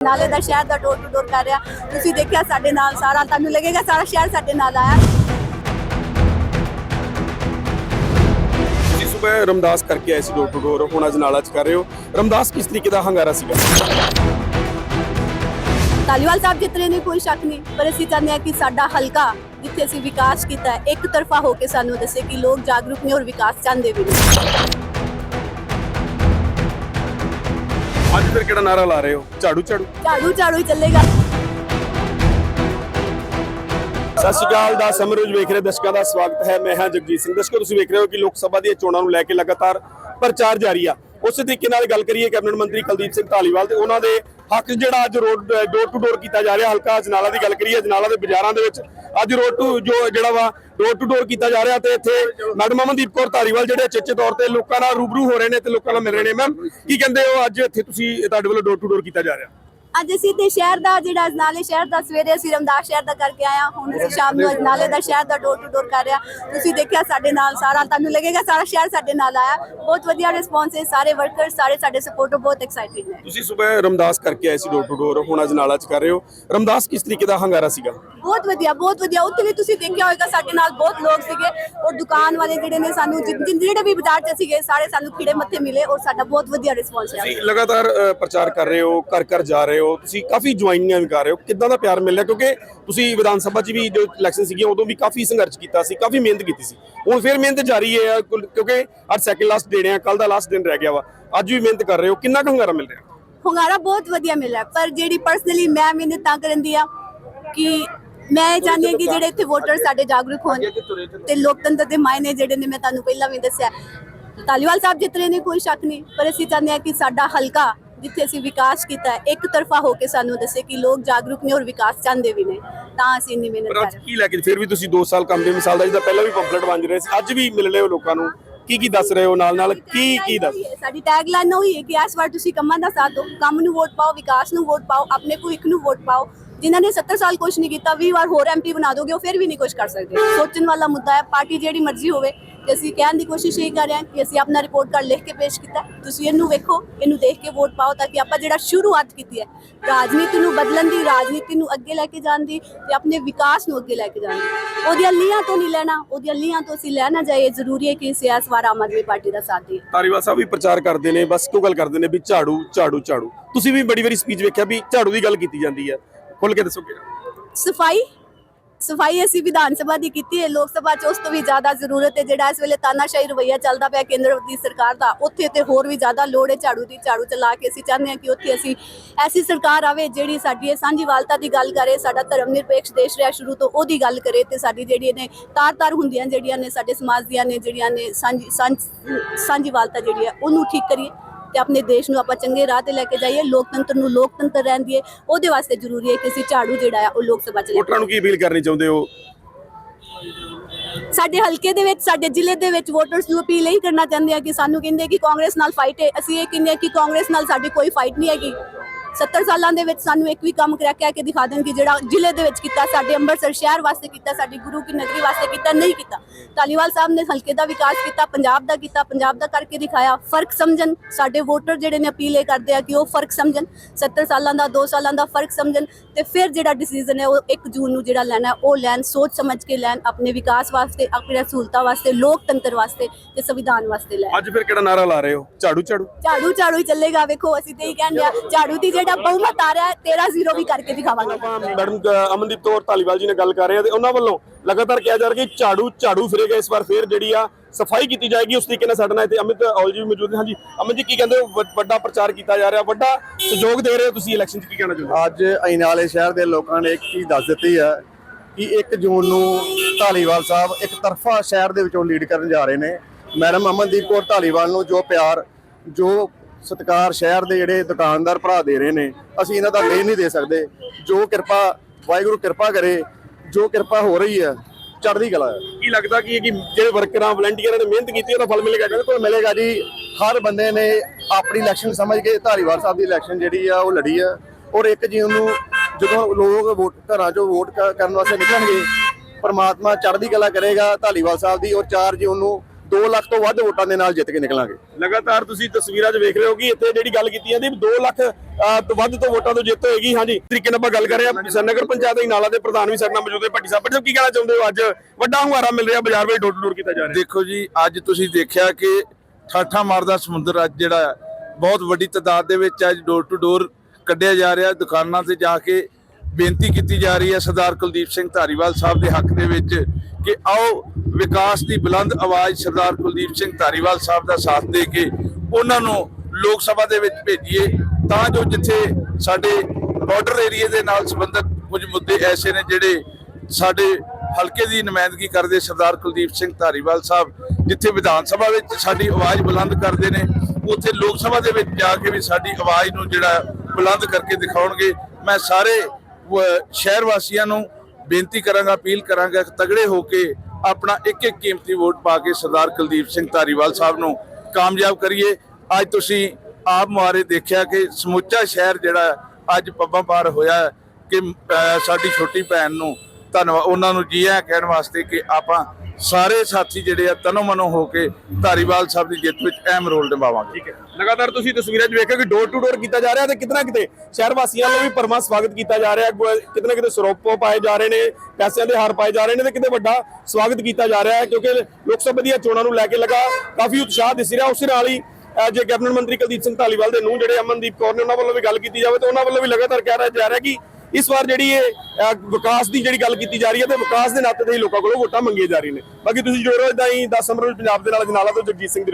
ਨਾਲੇ ਦਾ ਸ਼ਹਿਰ ਦਾ door to door ਕਰ ਰਿਹਾ। ਤੁਸੀਂ ਦੇਖਿਆ ਸਾਡੇ ਨਾਲ ਸਾਰਾ ਤੁਹਾਨੂੰ ਲੱਗੇਗਾ ਸਾਰਾ ਸ਼ਹਿਰ ਸਾਡੇ ਨਾਲ ਆਇਆ। ਤੁਸੀਂ ਸਵੇਰ ਰਮਦਾਸ ਕਰਕੇ ਆਏ ਸੀ ਡੋਰ ਟੂ ਡੋਰ ਹੁਣ ਅੱਜ ਨਾਲਾ ਚ ਕਰ ਰਹੇ ਹੋ। ਰਮਦਾਸ ਕਿਸ ਤਰੀਕੇ ਦਾ ਹੰਗਾਰਾ ਸੀਗਾ? ਧਾਲੀਵਾਲ ਸਾਹਿਬ ਜਿੱਤਨੇ ਨਹੀਂ ਕੋਈ ਸ਼ੱਕ ਨਹੀਂ ਪਰ ਅਸੀਂ ਚਾਹੁੰਦੇ ਹਾਂ ਕਿ ਸਾਡਾ ਹਲਕਾ ਜਿੱਥੇ ਅਸੀਂ ਵਿਕਾਸ ਕੀਤਾ ਹੈ ਇੱਕ ਤਰਫਾ ਹੋ ਕੇ ਸਾਨੂੰ ਦੱਸੇ ਕਿ ਲੋਕ ਜਾਗਰੂਕ ਨੇ ਔਰ ਵਿਕਾਸ ਚਾਹੁੰਦੇ ਵੀ ਨੇ। ਫਿਰ ਕਿਹੜਾ ਨਾਰਾ ਲਾ ਰਹੇ ਹੋ? ਝਾੜੂ ਝਾੜੂ। ਝਾੜੂ ਝਾੜੂ ਹੀ ਚੱਲੇਗਾ। ਸਤਿ ਸ਼੍ਰੀ ਅਕਾਲ ਦਾ ਸਮਰੂਜ ਵੇਖ ਰਹੇ ਦਰਸ਼ਕਾਂ ਦਾ ਸਵਾਗਤ ਹੈ। ਮੈਂ ਹਾਂ ਜਗਜੀਤ ਸਿੰਘ। ਦਰਸ਼ਕੋ ਤੁਸੀਂ ਵੇਖ ਰਹੇ ਹੋ ਕਿ ਲੋਕ ਸਭਾ ਦੀਆਂ ਚੋਣਾਂ ਨੂੰ ਲੈ ਕੇ ਲਗਾਤਾਰ ਪ੍ਰਚਾਰ ਜਾਰੀ ਆ। ਉਸੇ ਤਰੀਕੇ ਨਾਲ ਗੱਲ ਕਰੀਏ ਕੈਬਨਿਟ ਮੰਤਰੀ ਕੁਲਦੀਪ ਸਿੰਘ ਧਾਲੀਵਾਲ ਤੇ ਉਹਨਾਂ ਦੇ ਹੱਕ ਜਿਹੜਾ ਅੱਜ ਰੋਡ ਡੋਰ ਟੂ ਡੋਰ ਕੀਤਾ ਜਾ ਰਿਹਾ, ਹਲਕਾ ਅਜਨਾਲਾ ਦੀ ਗੱਲ ਕਰੀਏ ਅਜਨਾਲਾ ਦੇ ਬਾਜ਼ਾਰਾਂ ਦੇ ਵਿੱਚ ਅੱਜ ਰੋਡ ਟੂ ਜੋ ਜਿਹੜਾ ਵਾ ਡੋਰ ਟੂ ਡੋਰ ਕੀਤਾ ਜਾ ਰਿਹਾ ਤੇ ਇੱਥੇ ਮੈਡਮ ਅਮਨਦੀਪ ਕੌਰ ਧਾਰੀਵਾਲ ਜਿਹੜੇ ਚੇਚੇ ਤੌਰ ਤੇ ਲੋਕਾਂ ਨਾਲ ਰੂਬਰੂ ਹੋ ਰਹੇ ਨੇ ਤੇ ਲੋਕਾਂ ਨਾਲ ਮਿਲ ਰਹੇ ਨੇ। ਮੈਮ ਕੀ ਕਹਿੰਦੇ ਹੋ ਅੱਜ ਇੱਥੇ ਤੁਸੀਂ ਤੁਹਾਡੇ ਵੱਲੋਂ ਡੋਰ ਟੂ ਡੋਰ ਕੀਤਾ ਜਾ ਰਿਹਾ? ਅੱਜ ਅਸੀਂ ਤੇ ਸ਼ਹਿਰ ਦਾ ਜਿਹੜਾ ਅਜਨਾਲੇ ਸ਼ਹਿਰ ਦਾ ਸਵੇਰੇ ਅਸੀਂ ਰਮਦਾਸ ਸ਼ਹਿਰ ਦਾ ਕਰਕੇ ਆਇਆ ਹੁਣ ਅਸੀਂ ਸ਼ਾਮ ਨੂੰ ਅਜਨਾਲੇ ਦਾ ਸ਼ਹਿਰ ਦਾ ਡੋਰ ਟੂ ਡੋਰ ਕਰ ਰਿਹਾ ਤੁਸੀਂ ਦੇਖਿਆ ਸਾਡੇ ਨਾਲ ਸਾਰਾ ਤੁਹਾਨੂੰ ਲੱਗੇਗਾ ਸਾਰਾ ਸ਼ਹਿਰ ਸਾਡੇ ਨਾਲ ਆਇਆ। ਬਹੁਤ ਵਧੀਆ ਰਿਸਪੌਂਸ ਹੈ ਸਾਰੇ ਵਰਕਰ ਸਾਰੇ ਸਾਡੇ ਸਪੋਰਟਰ ਬਹੁਤ ਐਕਸਾਈਟਿਡ ਨੇ। ਤੁਸੀਂ ਸਵੇਰ ਰਮਦਾਸ ਕਰਕੇ ਆਏ ਸੀ ਡੋਰ ਟੂ ਡੋਰ ਹੁਣ ਅੱਜ ਨਾਲਾ ਚ ਕਰ ਰਹੇ ਹੋ। ਰਮਦਾਸ ਕਿਸ ਤਰੀਕੇ ਦਾ ਹੰਗਾਰਾ ਸੀਗਾ? ਬਹੁਤ ਵਧੀਆ ਬਹੁਤ ਵਧੀਆ। ਉੱਥੇ ਵੀ ਤੁਸੀਂ ਦੇਖਿਆ ਹੋਵੇਗਾ ਸਾਡੇ ਨਾਲ ਬਹੁਤ ਲੋਕ ਸੀਗੇ। ਔਰ ਦੁਕਾਨ ਵਾਲੇ ਜਿਹੜੇ ਨੇ ਸਾਨੂੰ ਜਿਹੜੇ ਵੀ ਬਾਜ਼ਾਰ 'ਚ ਸੀਗੇ ਸਾਰੇ ਸਾਨੂੰ ਖਿੜੇ ਮੱਥੇ ਮਿਲੇ ਔਰ ਸਾਡਾ ਬਹੁਤ ਵਧੀਆ ਰਿਸਪੌਂਸ ਤੁਸੀਂ ਲਗਾਤਾਰ ਪ੍ਰਚਾਰ ਕਰ ਰਹੇ ਹੋ ਘਰ ਘਰ ਜਾ ਰਹੇ ਹੋ ਤੁਸੀਂ ਕਾਫੀ ਜੁਆਇਨਿੰਗਾਂ ਵੀ ਕਰ ਰਹੇ ਹੋ। ਕਿੱਦਾਂ ਦਾ ਪਿਆਰ ਮਿਲ ਰਿਹਾ? ਕਿਉਂਕਿ ਤੁਸੀਂ ਵਿਧਾਨ ਸਭਾ 'ਚ ਵੀ ਜੋ ਇਲੈਕਸ਼ਨ ਸੀਗੀਆਂ ਉਦੋਂ ਵੀ ਕਾਫੀ ਸੰਘਰਸ਼ ਕੀਤਾ ਸੀ ਕਾਫੀ ਮਿਹਨਤ ਕੀਤੀ ਸੀ। ਹੁਣ ਫਿਰ ਮਿਹਨਤ ਜਾਰੀ ਹੈ ਕਿਉਂਕਿ ਅੱਜ ਸੈਕਿੰਡ ਲਾਸਟ ਦੇਣੇ ਆ ਕੱਲ ਦਾ ਲਾਸਟ ਦਿਨ ਰਹਿ ਗਿਆ ਵਾ। ਅੱਜ ਵੀ ਮਿਹਨਤ ਕਰ ਰਹੇ ਹੋ। ਕਿੰਨਾ ਕੁ ਹੰਗਾਰਾ ਮਿਲ ਰਿਹਾ? ਹੁੰਗਾਰਾ ਬਹੁਤ ਵਧੀਆ ਮਿਲਿਆ ਪਰ ਜਿਹੜੀ ਪਰਸਨਲੀ ਮੈਂ ਮਿਹਨਤ ਤਾਂ ਕਰਨ ਦੀ ਆ ਕਿ ਮੈਂ ਚਾਹੁੰਦੀ ਹਾਂ ਕਿ ਜਿਹੜੇ ਇੱਥੇ ਵੋਟਰ ਸਾਡੇ ਜਾਗਰੂਕ ਹੋਣ ਤੇ ਲੋਕਤੰਤਰ ਦੇ ਮਾਇਨੇ ਜਿਹੜੇ ਨੇ ਮੈਂ ਤੁਹਾਨੂੰ ਪਹਿਲਾਂ ਵੀ ਦੱਸਿਆ। ਧਾਲੀਵਾਲ ਸਾਹਿਬ ਜਿੱਤਨੇ ਨੇ ਕੋਈ ਸ਼ੱਕ ਨਹੀਂ। ਪਰ ਅਸੀਂ ਚਾਹੁੰਦੇ ਹਾਂ ਕਿ ਸਾਡਾ ਹਲਕਾ ਜਿੱਥੇ ਅਸੀਂ ਵਿਕਾਸ ਕੀਤਾ ਹੈ ਇੱਕ ਤਰਫਾ ਹੋ ਕੇ ਸਾਨੂੰ ਦੱਸੇ ਕਿ ਲੋਕ ਜਾਗਰੂਕ ਨੇ ਔਰ ਵਿਕਾਸ ਚਾਹੁੰਦੇ ਵੀ ਨੇ ਤਾਂ ਅਸੀਂ ਇੰਨੀ ਮਿਹਨਤ ਪਰ ਕਰ ਅੱਜ ਰਹੇ ਹਾਂ ਕੀ ਲੈ ਕੇ ਫਿਰ ਵੀ ਤੁਸੀਂ 2 ਸਾਲ ਕੰਮ ਦੀ ਮਿਸਾਲ ਦਾ ਜਿੱਦਾਂ ਪਹਿਲਾਂ ਵੀ ਪੰਫਲੇਟ ਵੰਜ ਰਹੇ ਸੀ ਅੱਜ ਵੀ ਮਿਲ ਰਹੇ ਹੋ ਲੋਕਾਂ ਨੂੰ? ਕੀ ਕੀ ਦੱਸ ਰਹੇ ਹੋ ਨਾਲ ਨਾਲ? ਕੀ ਕੀ ਦੱਸ ਸਾਡੀ ਟੈਗਲਾਈਨ ਉਹੀ ਹੈ ਕਿ ਇਸ ਵਾਰ ਤੁਸੀਂ ਕੰਮਾਂ ਦਾ ਸਾਥ ਦਿਓ ਕੰਮ ਨੂੰ ਵੋਟ ਪਾਓ ਵਿਕਾਸ ਨੂੰ ਵੋਟ ਪਾਓ ਆਪਣੇ ਭਵਿੱਖ ਨੂੰ ਵੋਟ ਪਾਓ ਜਿਨ੍ਹਾਂ ਨੇ 70 ਸਾਲ ਕੁਝ ਨਹੀਂ ਕੀਤਾ 20 ਵਾਰ ਹੋਰ ਐਮਪੀ ਬਣਾ ਦੋਗੇ ਉਹ ਫਿਰ ਵੀ ਨਹੀਂ ਕੁਝ ਕਰ ਸਕਦੇ। ਸੋਚਣ ਵਾਲਾ ਮੁੱਦਾ ਹੈ ਪਾਰਟੀ ਜਿਹੜੀ ਮਰਜ਼ੀ ਹੋਵੇ ਤੇ ਅਸੀਂ ਕਹਿਣ ਦੀ ਕੋਸ਼ਿਸ਼ ਇਹ ਕਰ ਰਹੇ ਹਾਂ ਕਿ ਅਸੀਂ ਆਪਣਾ ਰਿਪੋਰਟ ਕਾਰਡ ਲਿਖ ਕੇ ਪੇਸ਼ ਕੀਤਾ। ਤੁਸੀਂ ਇਹਨੂੰ ਵੇਖੋ ਇਹਨੂੰ ਦੇਖ ਕੇ ਵੋਟ ਪਾਓ ਤਾਂ ਕਿ ਆਪਾਂ ਜਿਹੜਾ ਸ਼ੁਰੂਆਤ ਕੀਤੀ ਹੈ ਰਾਜਨੀਤੀ ਨੂੰ ਬਦਲਣ ਦੀ ਰਾਜਨੀਤੀ ਨੂੰ ਅੱਗੇ ਲੈ ਕੇ ਜਾਣ ਦੀ ਤੇ ਆਪਣੇ ਵਿਕਾਸ ਨੂੰ ਅੱਗੇ ਲੈ ਕੇ ਜਾਣ ਦੀ। ਉਹਦੀਆਂ ਲੀਹਾਂ ਤੋਂ ਨਹੀਂ ਲੈਣਾ ਉਹਦੀਆਂ ਲੀਹਾਂ ਤੋਂ ਅਸੀਂ ਲੈਣਾ ਜਾਈਏ। ਜ਼ਰੂਰੀ ਹੈ ਕਿ ਅਸੀਂ ਇਸ ਵਾਰ ਆਮ ਆਦਮੀ ਪਾਰਟੀ ਦਾ ਸਾਥ ਦਈਏ। ਤਾਰੀਵਾਲ ਸਾਹਿਬ ਵੀ ਪ੍ਰਚਾਰ ਕਰਦੇ ਨੇ ਬਸ ਇੱਕੋ ਗੱਲ ਕਰਦੇ ਨੇ ਵੀ ਝਾੜੂ ਝਾੜੂ ਝਾੜੂ। ਤੁਸੀਂ ਵੀ ਬੜੀ ਵਾਰੀ ਸਪੀਚ ਵੇਖਿਆ ਵੀ ਝਾੜੂ ਦੀ ਗੱਲ ਕੀਤੀ ਜਾਂਦੀ ਹੈ। ਖੁੱਲ ਕੇ ਦੱਸੋਗੇ ਸਫ਼ਾਈ ਸਫ਼ਾਈ ਅਸੀਂ ਵਿਧਾਨ ਸਭਾ ਦੀ ਕੀਤੀ ਹੈ, ਲੋਕ ਸਭਾ ਚ ਉਸ ਤੋਂ ਵੀ ਜ਼ਿਆਦਾ ਜ਼ਰੂਰਤ ਹੈ, ਜਿਹੜਾ ਇਸ ਵੇਲੇ ਤਾਨਾਸ਼ਾਹੀ ਰਵਈਆ ਚੱਲਦਾ ਪਿਆ ਕੇਂਦਰ ਦੀ ਸਰਕਾਰ ਦਾ, ਉੱਥੇ ਤੇ ਹੋਰ ਵੀ ਜ਼ਿਆਦਾ ਲੋੜ ਹੈ ਝਾੜੂ ਦੀ, ਝਾੜੂ ਚਲਾ ਕੇ ਅਸੀਂ ਚਾਹੁੰਦੇ ਹਾਂ ਕਿ ਉੱਥੇ ਅਸੀਂ ਐਸੀ ਸਰਕਾਰ ਆਵੇ ਜਿਹੜੀ ਸਾਡੀ ਇਹ ਸਾਂਝੀਵਾਲਤਾ ਦੀ ਗੱਲ ਕਰੇ, ਸਾਡਾ ਧਰਮ ਨਿਰਪੇਖ ਦੇਸ਼ ਰਿਹਾ ਸ਼ੁਰੂ ਤੋਂ ਉਹਦੀ ਗੱਲ ਕਰੇ ਤੇ ਸਾਡੀ ਜਿਹੜੀ ਨੇ ਤਾਰ-ਤਾਰ ਹੁੰਦੀਆਂ ਜਿਹੜੀਆਂ ਨੇ ਸਾਡੇ ਸਮਾਜ ਦੀਆਂ ਨੇ, ਜਿਹੜੀਆਂ ਨੇ ਸਾਂਝੀ, ਸਾਂਝ- ਸਾਂਝੀਵਾਲਤਾ ਜਿਹੜੀ ਹੈ ਉਹਨੂੰ ਠੀਕ ਕਰੀਏ। ਤੇ ਆਪਣੇ ਦੇਸ਼ ਨੂੰ ਆਪਾਂ ਚੰਗੇ ਰਾਹ ਤੇ ਲੈ ਕੇ ਜਾਈਏ ਲੋਕਤੰਤਰ ਨੂੰ ਲੋਕਤੰਤਰ ਰਹਿਣ ਦੀਏ ਉਹਦੇ ਵਾਸਤੇ ਜ਼ਰੂਰੀ ਹੈ ਕਿ ਅਸੀਂ ਝਾੜੂ ਜਿਹੜਾ ਆ ਉਹ ਲੋਕ ਸਭਾ ਚ ਲੈ ਵੋਟਰਾਂ ਨੂੰ ਕੀ ਅਪੀਲ ਕਰਨੀ ਚਾਹੁੰਦੇ ਹੋ? ਸਾਡੇ ਹਲਕੇ ਦੇ ਵਿੱਚ ਸਾਡੇ ਜ਼ਿਲ੍ਹੇ ਦੇ ਵਿੱਚ ਵੋਟਰਸ ਨੂੰ ਅਪੀਲ ਇਹੀ ਕਰਨਾ ਚਾਹੁੰਦੇ ਆ ਕਿ ਸਾਨੂੰ ਕਹਿੰਦੇ ਕਿ ਕਾਂਗਰਸ ਨਾਲ ਫਾਈਟ ਹੈ। ਅਸੀਂ ਇਹ ਕਹਿੰਦੇ ਆ ਕਿ ਕਾਂਗਰਸ ਨਾਲ ਸਾਡੀ ਕੋਈ ਫਾਈਟ ਨਹੀਂ ਹੈਗੀ। 70 ਸਾਲਾਂ ਦੇ ਵਿੱਚ ਸਾਨੂੰ ਇੱਕ ਵੀ ਕੰਮ ਕਰਾ ਕੇ ਆ ਕੇ ਦਿਖਾ ਦੇਣ ਕਿ ਜਿਹੜਾ ਜ਼ਿਲ੍ਹੇ ਦੇ ਵਿੱਚ ਕੀਤਾ ਸਾਡੇ ਅੰਮ੍ਰਿਤਸਰ ਸ਼ਹਿਰ ਵਾਸਤੇ ਕੀਤਾ ਸਾਡੀ ਗੁਰੂ ਕੀ ਨਗਰੀ ਵਾਸਤੇ ਕੀਤਾ ਨਹੀਂ ਕੀਤਾ। ਧਾਲੀਵਾਲ ਸਾਹਿਬ ਨੇ ਹਲਕੇ ਦਾ ਵਿਕਾਸ ਕੀਤਾ ਪੰਜਾਬ ਦਾ ਕੀਤਾ ਪੰਜਾਬ ਦਾ ਕਰਕੇ ਦਿਖਾਇਆ ਫ਼ਰਕ ਸਮਝਣ। ਸਾਡੇ ਵੋਟਰ ਜਿਹੜੇ ਨੇ ਅਪੀਲ ਇਹ ਕਰਦੇ ਆ ਕਿ ਉਹ ਫ਼ਰਕ ਸਮਝਣ। 70 ਸਾਲਾਂ ਦਾ 2 ਸਾਲਾਂ ਦਾ ਫ਼ਰਕ ਸਮਝਣ ਤੇ ਫਿਰ ਜਿਹੜਾ ਡਿਸੀਜਨ ਹੈ ਉਹ 1 ਜੂਨ ਨੂੰ ਜਿਹੜਾ ਲੈਣਾ ਉਹ ਲੈਣ ਸੋਚ ਸਮਝ ਕੇ ਲੈਣ ਆਪਣੇ ਵਿਕਾਸ ਵਾਸਤੇ ਆਪਣੇ ਸਹੂਲਤਾਂ ਵਾਸਤੇ ਲੋਕਤੰਤਰ ਵਾਸਤੇ ਤੇ ਸੰਵਿਧਾਨ ਵਾਸਤੇ ਲੈਣ। ਅੱਜ ਫਿਰ ਕਿਹੜਾ ਨਾਰਾ ਲਾ ਰਹੇ ਹੋ? ਝਾੜੂ ਝਾੜੂ। ਝਾੜੂ ਝਾੜੂ ਹੀ ਚੱਲੇਗਾ ਵੇਖੋ ਅਸੀਂ ਤੇ ਹੀ ਕਹਿੰਦੇ ਆ ਝਾੜੂ ਦੀ ਜਿਹੜਾ ਬਹੁਮਤ ਆ ਰਿਹਾ ਹੈ 13 ਜ਼ੀਰੋ ਵੀ ਕਰਕੇ ਦਿਖਾਵਾਂਗੇ। ਮੈਡਮ ਅਮਨਦੀਪ ਕੌਰ ਧਾਲੀਵਾਲ ਜੀ ਨਾਲ ਗੱਲ ਕਰ ਰਹੇ ਹਾਂ ਤੇ ਉਹਨਾਂ ਵੱਲੋਂ ਲਗਾਤਾਰ ਕਿਹਾ ਜਾ ਰਿਹਾ ਕਿ ਝਾੜੂ ਝਾੜੂ ਫਿਰੇਗਾ ਇਸ ਵਾਰ ਫੇਰ ਜਿਹੜੀ ਆ ਸਫ਼ਾਈ ਕੀਤੀ ਜਾਏਗੀ ਉਸ ਤਰੀਕੇ ਨਾਲ ਸਾਡੇ ਨਾਲ ਇੱਥੇ ਅਮਿਤ ਔਲ ਜੀ ਵੀ ਮੌਜੂਦ ਨੇ। ਹਾਂਜੀ ਅਮਨ ਜੀ ਕੀ ਕਹਿੰਦੇ ਹੋ? ਵੱਡਾ ਪ੍ਰਚਾਰ ਕੀਤਾ ਜਾ ਰਿਹਾ ਵੱਡਾ ਸਹਿਯੋਗ ਦੇ ਰਹੇ ਹੋ ਤੁਸੀਂ ਇਲੈਕਸ਼ਨ 'ਚ ਕੀ ਕਹਿਣਾ ਚਾਹੁੰਦੇ ਹੋ? ਅੱਜ ਅਜਨਾਲੇ ਸ਼ਹਿਰ ਦੇ ਲੋਕਾਂ ਨੇ ਇੱਕ ਚੀਜ਼ ਦੱਸ ਦਿੱਤੀ ਹੈ ਕਿ 1 ਜੂਨ ਨੂੰ ਢਾਲੀਵਾਲ ਸਾਹਿਬ ਇੱਕ ਤਰਫਾ ਸ਼ਹਿਰ ਦੇ ਵਿੱਚੋਂ ਲੀਡ ਕਰਨ ਜਾ ਰਹੇ ਨੇ। ਮੈਡਮ ਅਮਨਦੀਪ ਕੌਰ ਢਾਲੀਵਾਲ ਨੂੰ ਜੋ ਪਿਆਰ ਜੋ ਸਤਿਕਾਰ ਸ਼ਹਿਰ ਦੇ ਜਿਹੜੇ ਦੁਕਾਨਦਾਰ ਭਰਾ ਦੇ ਰਹੇ ਨੇ ਅਸੀਂ ਇਹਨਾਂ ਦਾ ਲੈ ਨਹੀਂ ਦੇ ਸਕਦੇ। ਜੋ ਕਿਰਪਾ ਵਾਹਿਗੁਰੂ ਕਿਰਪਾ ਕਰੇ ਜੋ ਕਿਰਪਾ ਹੋ ਰਹੀ ਹੈ ਚੜ੍ਹਦੀ ਕਲਾ ਹੈ। ਕੀ ਲੱਗਦਾ ਕਿ ਇਹ ਕਿ ਜਿਹੜੇ ਵਰਕਰਾਂ ਵਲੰਟੀਅਰਾਂ ਨੇ ਮਿਹਨਤ ਕੀਤੀ ਉਹਦਾ ਫਲ ਮਿਲੇਗਾ? ਬਿਲਕੁਲ ਮਿਲੇਗਾ ਜੀ। ਹਰ ਬੰਦੇ ਨੇ ਆਪਣੀ ਇਲੈਕਸ਼ਨ ਸਮਝ ਕੇ ਧਾਰੀਵਾਲ ਸਾਹਿਬ ਦੀ ਇਲੈਕਨ ਜਿਹੜੀ ਆ ਉਹ ਲੜੀ ਆ। ਔਰ ਇੱਕ ਜੂਨ ਨੂੰ ਜਦੋਂ ਲੋਕ ਵੋਟ ਘਰਾਂ 'ਚੋਂ ਵੋਟ ਕਰਨ ਵਾਸਤੇ ਨਿਕਲਣਗੇ ਪਰਮਾਤਮਾ ਚੜ੍ਹਦੀ ਕਲਾ ਕਰੇਗਾ ਧਾਲੀਵਾਲ ਸਾਹਿਬ ਦੀ। ਔਰ 4 ਜੂਨ ਨੂੰ 2 ਲੱਖ ਤੋਂ ਵੱਧ ਵੋਟਾਂ ਦੇ ਨਾਲ ਜਿੱਤ ਕੇ ਨਿਕਲਾਂਗੇ। ਲਗਾਤਾਰ ਤੁਸੀਂ ਤਸਵੀਰਾਂ 'ਚ ਵੇਖ ਰਹੇ ਹੋ ਕਿ ਇੱਥੇ ਜਿਹੜੀ ਗੱਲ ਕੀਤੀ ਜਾਂਦੀ 2 ਲੱਖ ਤੋਂ ਵੱਧ ਤੋਂ ਵੋਟਾਂ ਤੋਂ ਜਿੱਤ ਹੋਏਗੀ। ਹਾਂਜੀ ਤਰੀਕੇ ਨਾਲ ਆਪਾਂ ਗੱਲ ਕਰ ਰਹੇ ਹਾਂ। ਨਗਰ ਪੰਚਾਇਤ ਦੇ ਨਾਲਾ ਦੇ ਪ੍ਰਧਾਨ ਵੀ ਸਾਡੇ ਨਾਲ ਮੌਜੂਦ ਹੈ ਭੱਟੀ ਸਾਹਿਬ ਭੱਟੀ ਸਾਹਿਬ ਕੀ ਕਹਿਣਾ ਚਾਹੁੰਦੇ ਹੋ? ਅੱਜ ਵੱਡਾ ਹੁੰਗਾਰਾ ਮਿਲ ਰਿਹਾ ਬਾਜ਼ਾਰ ਵਿੱਚ ਡੋਰ ਟੂ ਡੋਰ ਕੀਤਾ ਜਾ ਰਿਹਾ। ਦੇਖੋ ਜੀ ਅੱਜ ਤੁਸੀਂ ਦੇਖਿਆ ਕਿ ਠਾਠਾ ਮਾਰਦਾ ਸਮੁੰਦਰ ਅੱਜ ਜਿਹੜਾ ਹੈ, ਬਹੁਤ ਵੱਡੀ ਤਾਦਾਦ ਦੇ ਵਿੱਚ ਅੱਜ ਡੋਰ ਟੂ ਡੋਰ ਕੱਢਿਆ ਜਾ ਰਿਹਾ। ਦੁਕਾਨਾਂ ਤੇ ਜਾ ਕੇ ਬੇਨਤੀ ਕੀਤੀ ਜਾ ਰਹੀ ਹੈ ਸਰਦਾਰ ਕੁਲਦੀਪ ਸਿੰਘ ਧਾਰੀਵਾਲ ਸਾਹਿਬ ਦੇ ਹੱਕ ਦੇ ਵਿੱਚ। ਕਿ ਆਓ ਵਿਕਾਸ ਦੀ ਬੁਲੰਦ ਆਵਾਜ਼ ਸਰਦਾਰ ਕੁਲਦੀਪ ਸਿੰਘ ਧਾਰੀਵਾਲ ਸਾਹਿਬ ਦਾ ਸਾਥ ਦੇ ਕੇ ਉਹਨਾਂ ਨੂੰ ਲੋਕ ਸਭਾ ਦੇ ਵਿੱਚ ਭੇਜੀਏ, ਤਾਂ ਜੋ ਜਿੱਥੇ ਸਾਡੇ ਬਾਰਡਰ ਏਰੀਏ ਦੇ ਨਾਲ ਸੰਬੰਧਿਤ ਕੁਝ ਮੁੱਦੇ ਐਸੇ ਨੇ ਜਿਹੜੇ ਸਾਡੇ ਹਲਕੇ ਦੀ ਨੁਮਾਇੰਦਗੀ ਕਰਦੇ ਸਰਦਾਰ ਕੁਲਦੀਪ ਸਿੰਘ ਧਾਰੀਵਾਲ ਸਾਹਿਬ, ਜਿੱਥੇ ਵਿਧਾਨ ਸਭਾ ਵਿੱਚ ਸਾਡੀ ਆਵਾਜ਼ ਬੁਲੰਦ ਕਰਦੇ ਨੇ, ਉੱਥੇ ਲੋਕ ਸਭਾ ਦੇ ਵਿੱਚ ਜਾ ਕੇ ਵੀ ਸਾਡੀ ਆਵਾਜ਼ ਨੂੰ ਜਿਹੜਾ ਬੁਲੰਦ ਕਰਕੇ ਦਿਖਾਉਣਗੇ। ਮੈਂ ਸਾਰੇ ਸ਼ਹਿਰ ਵਾਸੀਆਂ ਨੂੰ ਬੇਨਤੀ ਕਰਾਂਗਾ, ਅਪੀਲ ਕਰਾਂਗਾ ਕਿ ਤਗੜੇ ਹੋ ਕੇ ਆਪਣਾ ਇੱਕ ਇੱਕ ਕੀਮਤੀ ਵੋਟ ਪਾ ਕੇ ਸਰਦਾਰ ਕੁਲਦੀਪ ਸਿੰਘ ਧਾਰੀਵਾਲ ਸਾਹਿਬ ਨੂੰ ਕਾਮਯਾਬ ਕਰੀਏ। ਅੱਜ ਤੁਸੀਂ ਆਪ ਮੁਹਾਰੇ ਦੇਖਿਆ ਕਿ ਸਮੁੱਚਾ ਸ਼ਹਿਰ ਜਿਹੜਾ ਅੱਜ ਪੱਬਾਂ ਪਾਰ ਹੋਇਆ ਕਿ ਸਾਡੀ ਛੋਟੀ ਭੈਣ ਨੂੰ ਧੰਨਵਾਦ। ਉਹਨਾਂ ਨੂੰ ਜੀ ਆਇਆਂ ਕਹਿਣ ਵਾਸਤੇ ਕਿ ਆਪਾਂ ਸਾਰੇ ਸਾਥੀ ਜਿਹੜੇ ਆ ਤਨੋ ਮਨੋ ਹੋ ਕੇ ਧਾਰੀਵਾਲ ਸਾਹਿਬ ਦੀ ਜਿੱਤ ਵਿੱਚ ਅਹਿਮ ਰੋਲ ਨਿਭਾਵਾਂਗੇ। ਠੀਕ ਹੈ। ਲਗਾਤਾਰ ਤੁਸੀਂ ਤਸਵੀਰਾਂ 'ਚ ਵੇਖਿਆ ਕਿ ਡੋਰ ਟੂ ਡੋਰ ਕੀਤਾ ਜਾ ਰਿਹਾ ਤੇ ਕਿਤਨਾ ਕਿਤੇ ਸ਼ਹਿਰ ਵਾਸੀਆਂ ਵੱਲੋਂ ਵੀ ਪਰਮਾ ਸਵਾਗਤ ਕੀਤਾ ਜਾ ਰਿਹਾ। ਹੈ ਕਿਤਨਾ ਕਿਤੇ ਸਰੋਪੋ ਪਾਏ ਜਾ ਰਹੇ ਨੇ, ਪੈਸਿਆਂ ਦੇ ਹਾਰ ਪਾਏ ਜਾ ਰਹੇ ਨੇ ਤੇ ਕਿਤੇ ਵੱਡਾ ਸਵਾਗਤ ਕੀਤਾ ਜਾ ਰਿਹਾ ਹੈ ਕਿਉਂਕਿ ਲੋਕ ਸਭਾ ਦੀਆਂ ਚੋਣਾਂ ਨੂੰ ਲੈ ਕੇ ਲਗਾ ਕਾਫੀ ਉਤਸ਼ਾਹ ਦਿਸ ਰਿਹਾ। ਉਸ ਨਾਲ ਹੀ ਜੇ ਕੈਬਨਿਟ ਮੰਤਰੀ ਕੁਲਦੀਪ ਸਿੰਘ ਧਾਲੀਵਾਲ ਦੇ ਨੂੰ ਜਿਹੜੇ ਅਮਨਦੀਪ ਕੌਰ ਨੇ ਉਹਨਾਂ ਵੱਲੋਂ ਵੀ ਗੱਲ ਕੀਤੀ ਜਾਵੇ ਤਾਂ ਉਹਨਾਂ ਵੱਲੋਂ ਵੀ ਲਗਾਤਾਰ ਕਹਿ ਰਿਹਾ ਜਾ ਰਿਹਾ ਕਿ ਇਸ ਵਾਰ ਜਿਹੜੀ ਇਹ ਵਿਕਾਸ ਦੀ ਜਿਹੜੀ ਗੱਲ ਕੀਤੀ ਜਾ ਰਹੀ ਹੈ ਤੇ ਵਿਕਾਸ ਦੇ ਨਾਤੇ ਤੇ ਲੋਕਾਂ ਕੋਲੋਂ ਵੋਟਾਂ ਮੰਗੀਆਂ ਜਾ ਰਹੀਆਂ ਨੇ। ਬਾਕੀ ਤੁਸੀਂ ਜੁੜੇ ਰਹੋ ਇਦਾਂ ਹੀ 10 ਅਮਰੋਲ ਪੰਜਾਬ ਦੇ ਨਾਲ ਜਨਾਲਾ ਤੋਂ ਜਗਜੀਤ ਸਿੰਘ